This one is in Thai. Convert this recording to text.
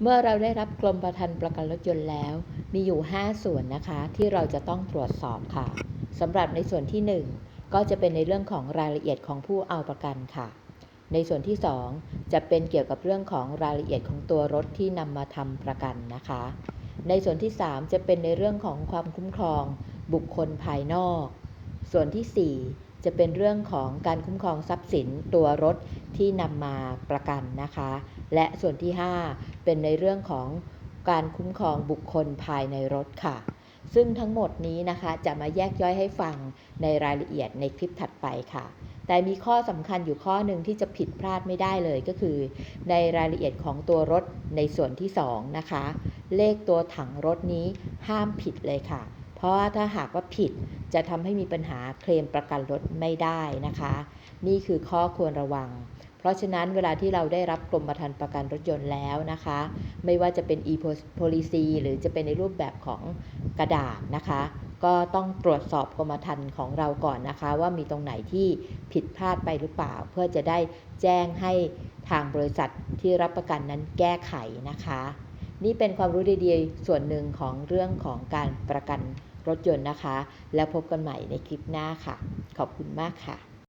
เมื่อเราได้รับกรมประทานประกันรถยนต์แล้ว มีอยู่ 5 ส่วนนะคะที่เราจะต้องตรวจสอบค่ะสำหรับในส่วนที่ 1 ก็จะเป็นในเรื่องของรายละเอียดของผู้เอาประกันค่ะ ในส่วนที่ 2 จะเป็นเกี่ยวกับเรื่องของรายละเอียดของตัวรถที่นำมาทำประกันนะคะ ในส่วนที่ 3 จะเป็นในเรื่องของความคุ้มครองบุคคลภายนอก ส่วนที่ 4 จะเป็นเรื่องของการคุ้มครองทรัพย์สินตัวรถที่นำมาประกันนะคะ และส่วนที่ 5 เป็นในเรื่องของการคุ้มครองบุคคลภายในรถค่ะ ซึ่งทั้งหมดนี้นะคะจะมาแยกย่อยให้ฟังในรายละเอียดในคลิปถัดไปค่ะ แต่มีข้อสำคัญอยู่ข้อหนึ่งที่จะผิดพลาดไม่ได้เลยก็คือ ในรายละเอียดของตัวรถในส่วนที่ 2 นะคะ เลขตัวถังรถนี้ห้ามผิดเลยค่ะ เพราะว่าถ้าหากว่าผิดจะทำให้มีปัญหาเคลมประกันรถไม่ได้นะคะ นี่คือข้อควรระวัง เพราะฉะนั้นเวลาที่เราได้รับกรมธรรม์ประกันรถยนต์แล้วนะคะ ไม่ว่าจะเป็น e-policy หรือจะเป็นในรูปแบบของกระดาษนะคะ ก็ต้องตรวจสอบกรมธรรม์ของเราก่อนนะคะ ว่ามีตรงไหนที่ผิดพลาดไปหรือเปล่า เพื่อจะได้แจ้งให้ทางบริษัทที่รับประกันนั้นแก้ไขนะคะ นี่เป็นความรู้ดีๆ ส่วนหนึ่งของเรื่องของการประกันรถยนต์นะคะ แล้วพบกันใหม่ในคลิปหน้าค่ะ ขอบคุณมากค่ะ